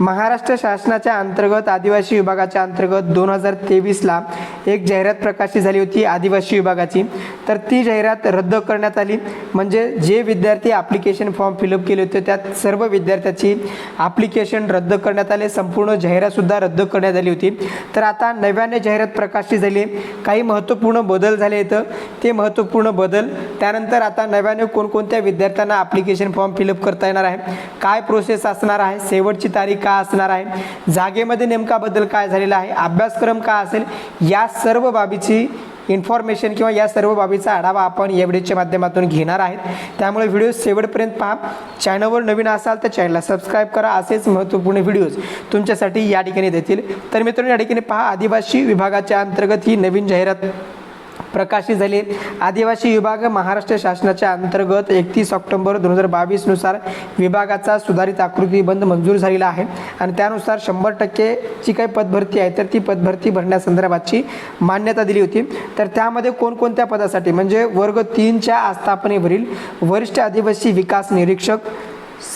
महाराष्ट्र शासनाच्या अंतर्गत आदिवासी विभागाच्या अंतर्गत दोन हजार तेवीसला एक जाहिरात प्रकाशित झाली होती आदिवासी विभागाची. तर ती जाहिरात रद्द करण्यात आली. म्हणजे जे विद्यार्थी ॲप्लिकेशन फॉर्म फिलअप केले होते त्यात सर्व विद्यार्थ्याची ॲप्लिकेशन रद्द करण्यात आले. संपूर्ण जाहिरातसुद्धा रद्द करण्यात आली होती. तर आता नव्याने जाहिरात प्रकाशित झाली. आहे. काही महत्त्वपूर्ण बदल झाले इथं. ते महत्त्वपूर्ण बदल त्यानंतर आता नव्याने कोणकोणत्या विद्यार्थ्यांना ॲप्लिकेशन फॉर्म फिलअप करता येणार आहे? काय प्रोसेस असणार आहे? शेवटची तारीख का असणार आहे? जागेमध्ये नेमका बदल काय झालेला आहे? अभ्यासक्रम का असेल? या सर्व बाबीची इन्फॉर्मेशन किंवा या सर्व बाबीचा आढावा आपण या व्हिडिओच्या माध्यमातून घेणार आहेत. त्यामुळे व्हिडिओ शेवटपर्यंत पहा. चॅनलवर नवीन असाल तर चॅनलला सबस्क्राईब करा. असेच महत्त्वपूर्ण व्हिडिओज तुमच्यासाठी या ठिकाणी देतील. तर मित्रांनो या ठिकाणी पहा. आदिवासी विभागाच्या अंतर्गत ही नवीन जाहिरात प्रकाशित झाले. आदिवासी विभाग महाराष्ट्र शासनाच्या अंतर्गत एकतीस ऑक्टोबर दोन हजार बावीसनुसार विभागाचा सुधारित आकृती बंद मंजूर झालेला आहे आणि त्यानुसार शंभर टक्केची काही पदभरती आहे तर ती पदभरती भरण्यासंदर्भाची मान्यता दिली होती. तर त्यामध्ये कोणकोणत्या पदासाठी म्हणजे वर्ग तीनच्या आस्थापनेवरील वरिष्ठ आदिवासी विकास निरीक्षक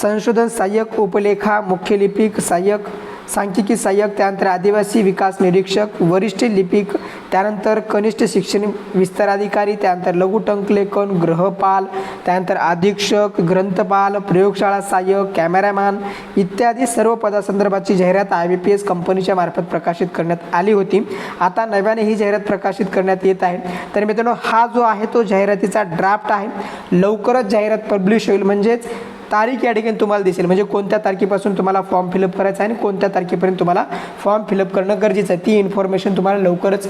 संशोधन सहाय्यक उपलेखा मुख्य लिपिक सहाय्यक सांख्यिकी सहाय्यक त्यानंतर आदिवासी विकास निरीक्षक वरिष्ठ लिपिक त्यानंतर कनिष्ठ शिक्षण विस्ताराधिकारी त्यानंतर लघुटंकलेखन ग्रहपाल त्यानंतर अधीक्षक ग्रंथपाल प्रयोगशाळा सहाय्यक कॅमेरामॅन इत्यादी सर्व पदासंदर्भाची जाहिरात आय बी पी एस कंपनीच्या मार्फत प्रकाशित करण्यात आली होती. आता नव्याने ही जाहिरात प्रकाशित करण्यात येत आहे. तर मित्रांनो हा जो आहे तो जाहिरातीचा ड्राफ्ट आहे. लवकरच जाहिरात पब्लिश होईल. म्हणजेच तारीख या ठिकाणी तुम्हाला दिसेल. म्हणजे कोणत्या तारखेपासून तुम्हाला फॉर्म फिलअप करायचा आहे आणि कोणत्या तारखेपर्यंत तुम्हाला फॉर्म फिलअप करणं गरजेचं आहे. ती इन्फॉर्मेशन तुम्हाला लवकरच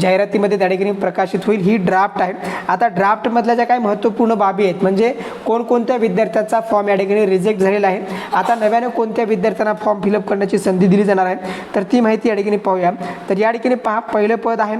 जाहिरातीमध्ये त्या ठिकाणी प्रकाशित होईल. ही ड्राफ्ट आहे. आता ड्राफ्टमधल्या ज्या काही महत्त्वपूर्ण बाबी आहेत म्हणजे कोणकोणत्या विद्यार्थ्याचा फॉर्म या ठिकाणी रिजेक्ट झालेला आहे. आता नव्याने कोणत्या विद्यार्थ्यांना फॉर्म फिलअप करण्याची संधी दिली जाणार आहे तर ती माहिती या ठिकाणी पाहूया. तर या ठिकाणी पहा पहिलं पद आहे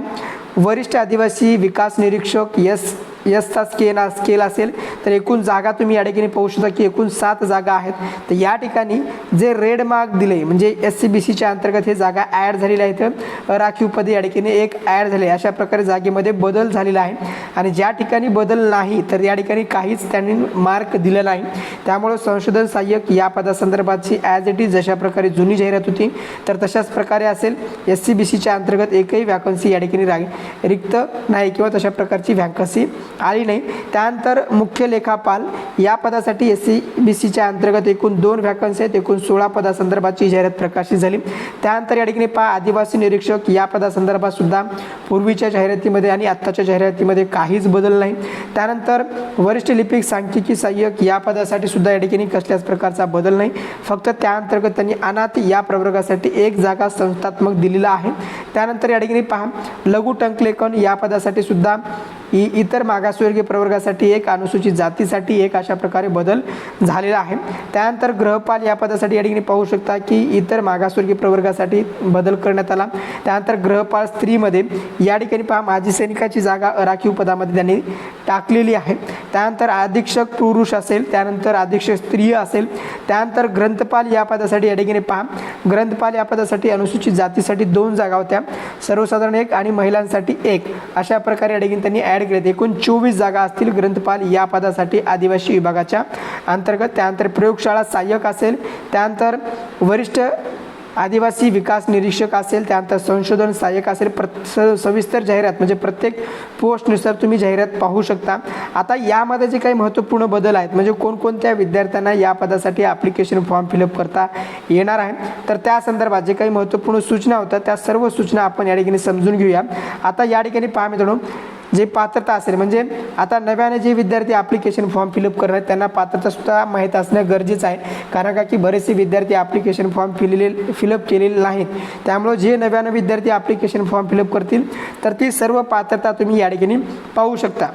वरिष्ठ आदिवासी विकास निरीक्षक यस यसचा स्केल स्केल असेल तर एकूण जागा तुम्ही या ठिकाणी पाहू शकता की एकूण सात जागा आहेत. तर या ठिकाणी जे रेड मार्क दिले म्हणजे एस सी बी सीच्या अंतर्गत हे जागा ॲड झालेल्या आहेत. राखीव पदे या ठिकाणी एक ॲड झाले. अशा प्रकारे जागेमध्ये बदल झालेला आहे. आणि ज्या ठिकाणी बदल नाही तर या ठिकाणी काहीच त्यांनी मार्क दिलं नाही. त्यामुळं संशोधन सहाय्यक या पदासंदर्भातची ॲज इट इज जशा प्रकारे जुनी जाहिरात होती तर तशाच प्रकारे असेल एस सी बी सीच्या अंतर्गत एकही वॅकन्सी या ठिकाणी रा रिक्त नाही किंवा तशा प्रकारची व्हॅकन्सी आली नाही. त्यानंतर मुख्य लेखापाल या पदासाठी एस सी बी सीच्या अंतर्गत एकूण दोन व्हॅकन्सी आहेत. एकूण सोळा पदासंदर्भाची जाहिरात प्रकाशित झाली. त्यानंतर या ठिकाणी पहा आदिवासी निरीक्षक या पदासंदर्भात सुद्धा पूर्वीच्या जाहिरातीमध्ये आणि आत्ताच्या जाहिरातीमध्ये काहीच बदल नाही. त्यानंतर वरिष्ठ लिपिक सांख्यिकी सहाय्यक या पदासाठी सुद्धा या ठिकाणी कसल्याच प्रकारचा बदल नाही. फक्त त्या अंतर्गत त्यांनी अनाथ या प्रवर्गासाठी एक जागा संस्थात्मक दिलेला आहे. त्यानंतर या ठिकाणी पहा लघु टंकलेखन या पदासाठी सुद्धा इ इतर मागासवर्गीय प्रवर्गासाठी एक अनुसूचित जातीसाठी एक अशा प्रकारे बदल झालेला आहे. त्यानंतर ग्रहपाल या पदासाठी या ठिकाणी पाहू शकता की इतर मागासवर्गीय प्रवर्गासाठी बदल करण्यात आला. त्यानंतर ग्रहपाल स्त्रीमध्ये या ठिकाणी पहा माजी सैनिकाची जागा राखीव पदामध्ये त्यांनी टाकलेली आहे. त्यानंतर अधीक्षक पुरुष असेल त्यानंतर अधीक्षक स्त्री असेल त्यानंतर ग्रंथपाल या पदासाठी या ठिकाणी पहा ग्रंथपाल या पदासाठी अनुसूचित जातीसाठी दोन जागा होत्या. सर्वसाधारण एक आणि महिलांसाठी एक. अशा प्रकारे या ठिकाणी त्यांनी ॲड केलेत. एकूण चोवीस जागा असतील ग्रंथपाल या पदासाठी आदिवासी विभागाच्या अंतर्गत. त्यानंतर प्रयोगशाळा सहाय्यक असेल. त्यानंतर वरिष्ठ आदिवासी विकास निरीक्षक असेल. त्यानंतर संशोधन सहाय्यक असेल. प्र स- सविस्तर जाहिरात म्हणजे प्रत्येक पोस्टनुसार तुम्ही जाहिरात पाहू शकता. आता यामध्ये जे काही महत्त्वपूर्ण बदल आहेत म्हणजे कोणकोणत्या विद्यार्थ्यांना या पदासाठी ॲप्लिकेशन फॉर्म फिलअप करता येणार आहे तर त्या संदर्भात जे काही महत्त्वपूर्ण सूचना होत्या त्या सर्व सूचना आपण या ठिकाणी समजून घेऊया. आता या ठिकाणी पहा मित्रांनो जे पात्रता असेल म्हणजे आता नव्याने जे विद्यार्थी ॲप्लिकेशन फॉर्म फिलअप करणार आहेत, त्यांना पात्रतासुद्धा माहीत असणं गरजेचं आहे. कारण का की बरेचसे विद्यार्थी ॲप्लिकेशन फॉर्म फिलिले फिलअप केलेले नाहीत. त्यामुळं जे नव्यानं विद्यार्थी ॲप्लिकेशन फॉर्म फिलअप करतील तर ती सर्व पात्रता तुम्ही या ठिकाणी पाहू शकता.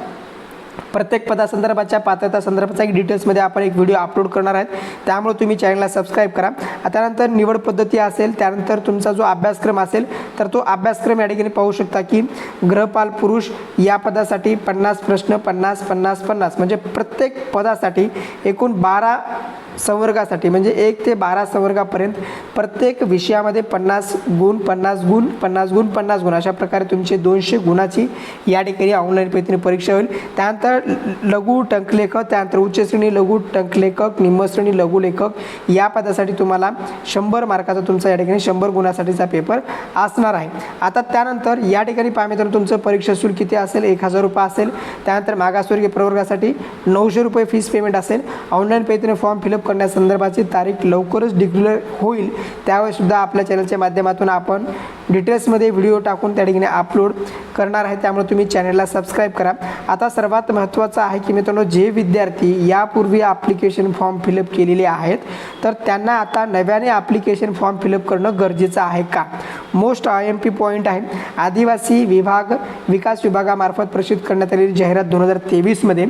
प्रत्येक पदासंदर्भाच्या पात्रता संदर्भाचा एक डिटेल्समध्ये आपण एक व्हिडिओ अपलोड करणार आहेत. त्यामुळे तुम्ही चॅनलला सबस्क्राईब करा. त्यानंतर निवड पद्धती असेल त्यानंतर तुमचा जो अभ्यासक्रम असेल तर तो अभ्यासक्रम या ठिकाणी पाहू शकता की ग्रहपाल पुरुष या पदासाठी पन्नास प्रश्न पन्नास पन्नास पन्नास. म्हणजे प्रत्येक पदासाठी एकूण बारा संवर्गासाठी म्हणजे एक ते बारा संवर्गापर्यंत प्रत्येक विषयामध्ये पन्नास गुण पन्नास गुण पन्नास गुण पन्नास गुण अशा प्रकारे तुमचे दोनशे गुणाची या ठिकाणी ऑनलाईन पद्धतीने परीक्षा होईल. त्यानंतर लघु टंकलेखक त्यानंतर उच्च श्रेणी लघु टंकलेखक निम्नश्रेणी लघुलेखक या पदासाठी तुम्हाला शंभर मार्काचा तुमचा या ठिकाणी शंभर गुणासाठीचा पेपर असणार आहे. आता त्यानंतर या ठिकाणी पाहिजे तर तुमचं परीक्षा शुल्क किती असेल? एक हजार रुपये असेल. त्यानंतर मागासवर्गीय प्रवर्गासाठी नऊशे रुपये फीस पेमेंट असेल. ऑनलाईन पद्धतीने फॉर्म फिलअप करण्यासंदर्भाची तारीख लवकरच डिक्लेअर होईल. त्यावेळीसुद्धा आपल्या चॅनलच्या माध्यमातून आपण डिटेल्समध्ये व्हिडिओ टाकून त्या ठिकाणी अपलोड करणार आहे. त्यामुळे तुम्ही चॅनलला सबस्क्राईब करा. आता सर्वात महत्त्वाचं आहे की मित्रांनो जे विद्यार्थी यापूर्वी ॲप्लिकेशन फॉर्म फिलअप केलेले आहेत तर त्यांना आता नव्याने ॲप्लिकेशन फॉर्म फिलअप करणं गरजेचं आहे का? Most I M P point आहे. आदिवासी विभाग विकास विभागामार्फत प्रसिद्ध करण्यात आलेली जाहिरात दोन हजार तेवीसमध्ये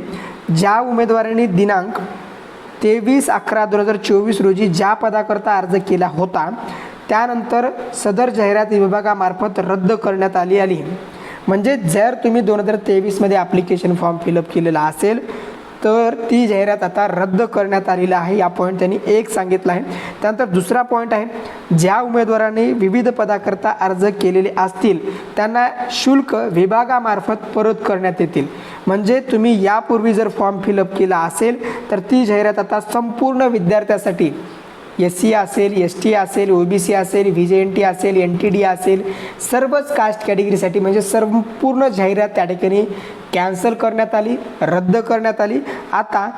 ज्या उमेदवारांनी दिनांक तेवीस अकरा दोन हजार चोवीस रोजी ज्या पदाकरता अर्ज केला होता त्यानंतर सदर जाहिरात विभागामार्फत रद्द करण्यात आली आली. म्हणजे जर तुम्ही दोन हजार तेवीसमध्ये ॲप्लिकेशन फॉर्म फिलअप केलेला असेल तर ती जाहिरात आता रद्द करण्यात आलेली आहे. या पॉईंट त्यांनी एक सांगितला आहे. त्यानंतर दुसरा पॉईंट आहे. ज्या उमेदवारांनी विविध पदाकरता अर्ज केलेले असतील त्यांना शुल्क विभागामार्फत परत करण्यात येतील. म्हणजे तुम्ही यापूर्वी जर फॉर्म फिलअप केला असेल तर ती जाहिरात आता संपूर्ण विद्यार्थ्यासाठी एस सी असेल एस टी असेल ओ बी सी असेल व्ही जे एन टी असेल एन टी डी असेल सर्वच कास्ट कॅटेगरीसाठी म्हणजे संपूर्ण जाहिरात त्या ठिकाणी कॅन्सल करण्यात आली रद्द करण्यात आली. आता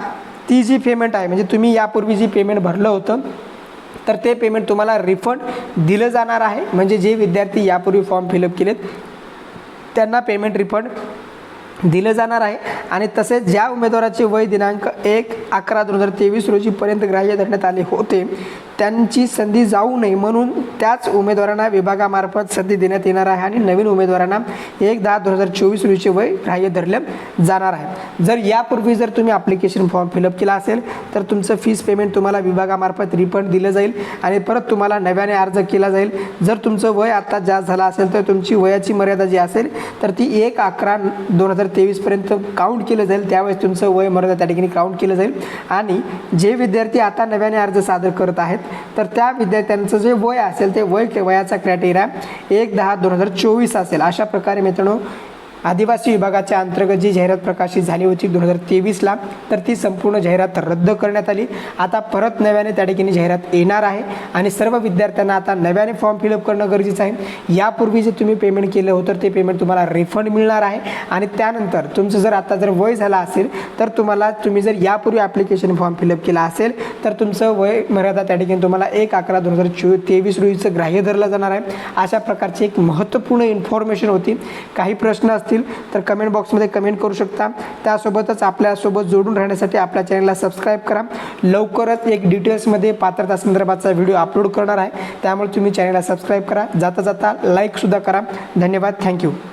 ती जी पेमेंट आहे म्हणजे तुम्ही यापूर्वी जी पेमेंट भरलं होतं तर ते पेमेंट तुम्हाला रिफंड दिलं जाणार आहे. म्हणजे जे विद्यार्थी यापूर्वी फॉर्म फिलअप केलेत त्यांना पेमेंट रिफंड दिलं जाणार आहे. आणि तसेच ज्या उमेदवाराचे वय दिनांक एक अकरा दोन हजार तेवीस रोजीपर्यंत ग्राह्य धरण्यात आले होते त्यांची संधी जाऊ नये म्हणून त्याच उमेदवारांना विभागामार्फत संधी देण्यात येणार आहे आणि नवीन उमेदवारांना एक दहा दोन हजार चोवीस रोजीचे वय ग्राह्य धरलं जाणार आहे. जर यापूर्वी जर तुम्ही ॲप्लिकेशन फॉर्म फिलअप केला असेल तर तुमचं फीस पेमेंट तुम्हाला विभागामार्फत रिफंड दिलं जाईल आणि परत तुम्हाला नव्याने अर्ज केला जाईल. जर तुमचं वय आत्ता जास्त झालं असेल तर तुमची वयाची मर्यादा जी असेल तर ती एक अकरा दोन हजार तेवीसपर्यंत काउंट केलं जाईल. त्यावेळेस तुमचं वय मर्यादा त्या ठिकाणी काउंट केलं जाईल. आणि जे विद्यार्थी आता नव्याने अर्ज सादर करत आहेत तर त्या विद्यार्थ्यांचं जे वय असेल ते वय वयाचा क्रायटेरिया एक दहा दोन हजार चोवीस असेल. अशा प्रकारे मित्रांनो आदिवासी विभागाच्या अंतर्गत जी जाहिरात प्रकाशित झाली होती दोन हजार तेवीसला तर ती संपूर्ण जाहिरात रद्द करण्यात आली. आता परत नव्याने त्या ठिकाणी जाहिरात येणार आहे आणि सर्व विद्यार्थ्यांना आता नव्याने फॉर्म फिलअप करणं गरजेचं आहे. यापूर्वी जे तुम्ही पेमेंट केलं होतं ते पेमेंट तुम्हाला रिफंड मिळणार आहे. आणि त्यानंतर तुमचं जर आता जर वय झालं असेल तर तुम्हाला तुम्ही जर यापूर्वी ॲप्लिकेशन फॉर्म फिलअप केला असेल तर तुमचं वय मर्यादा त्या ठिकाणी तुम्हाला एक अकरा दोन हजार चो तेवीस रोजीचं ग्राह्य धरलं जाणार आहे. अशा प्रकारची एक महत्त्वपूर्ण इन्फॉर्मेशन होती. काही प्रश्न असतील असतील तर कमेंट बॉक्समध्ये कमेंट करू शकता. त्यासोबतच आपल्यासोबत जोडून राहण्यासाठी आपल्या चॅनलला सबस्क्राईब करा. लवकरच एक डिटेल्समध्ये पात्रता संदर्भाचा व्हिडिओ अपलोड करणार आहे. त्यामुळे तुम्ही चॅनलला सबस्क्राईब करा. जाता जाता लाईकसुद्धा करा. धन्यवाद. थँक्यू